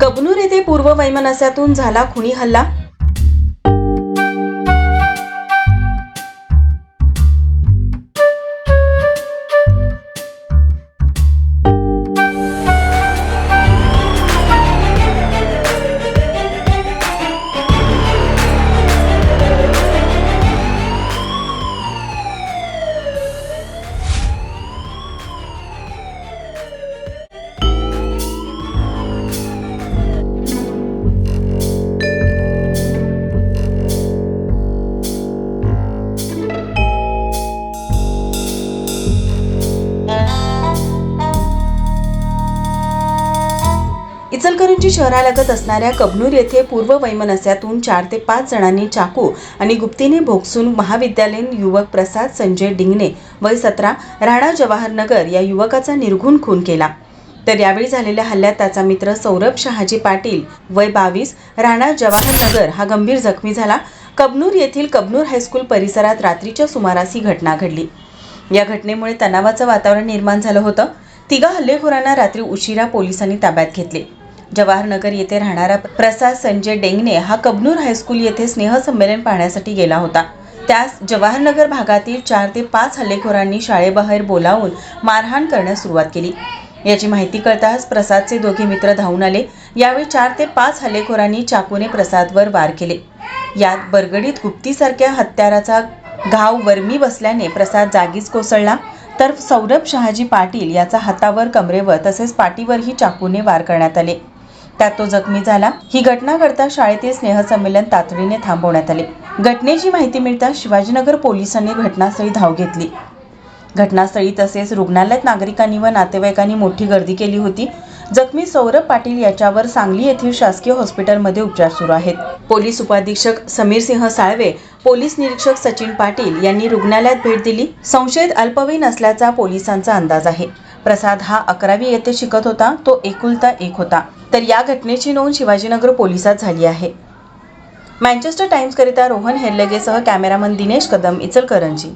कबनूर येथे पूर्व वैमनस्यातून झाला खुनी हल्ला. इचलकरंजी शहरालगत असणाऱ्या कबनूर येथे पूर्व वैमनस्यातून चार ते पाच जणांनी चाकू आणि गुप्तीने भोगसून महाविद्यालयीन युवक प्रसाद संजय डिंगणे वय सतरा राणा जवाहरनगर या युवकाचा निर्घुण खून केला. तर यावेळी झालेल्या हल्ल्यात त्याचा मित्र सौरभ शहाजी पाटील वय बावीस राणा जवाहरनगर हा गंभीर जखमी झाला. कबनूर येथील कबनूर हायस्कूल परिसरात रात्रीच्या सुमारास ही घटना घडली. या घटनेमुळे तणावाचं वातावरण निर्माण झालं होतं. तिघा हल्लेखोरांना रात्री उशिरा पोलिसांनी ताब्यात घेतले. जवाहरनगर येथे राहणारा प्रसाद संजय डेंगणे हा कबनूर हायस्कूल येथे स्नेहसंमेलन पाहण्यासाठी गेला होता. त्यास जवाहरनगर भागातील चार ते पाच हल्लेखोरांनी शाळेबाहेर बोलावून मारहाण करण्यास सुरुवात केली. याची माहिती कळताच प्रसादचे दोघे मित्र धावून आले. यावेळी चार ते पाच हल्लेखोरांनी चाकूने प्रसादवर वार केले. यात बरगडीत गुप्तीसारख्या हत्याराचा घाव वर्मी बसल्याने प्रसाद जागीच कोसळला. तर सौरभ शहाजी पाटील याचा हातावर कमरेवर तसेच पाठीवरही चाकूने वार करण्यात आले. त्यात तो जखमी झाला. ही घटना घडता शाळेतील स्नेहसंमेलन तातडीने थांबवण्यात आले. घटनेची माहिती मिळताच शिवाजीनगर पोलिसांनी घटनास्थळी धाव घेतली. घटनास्थळी तसेच रुग्णालयात नागरिकांनी व नातेवाईकांनी मोठी गर्दी केली होती. जखमी सौरभ पाटील याच्यावर सांगली येथील शासकीय हॉस्पिटलमध्ये उपचार सुरू आहेत. पोलीस उपाधीक्षक समीर सिंह साळवे पोलीस निरीक्षक सचिन पाटील यांनी रुग्णालयात भेट दिली. संशयित अल्पवयीन असल्याचा पोलिसांचा अंदाज आहे. प्रसाद हा अकरावी येथे शिकत होता. तो एकुलता एक होता. तर या घटनेची नोंद शिवाजीनगर पोलिसात झाली आहे. मँचेस्टर टाइम्सकरिता रोहन हेरलगेसह कॅमेरामन दिनेश कदम इचलकरंजी.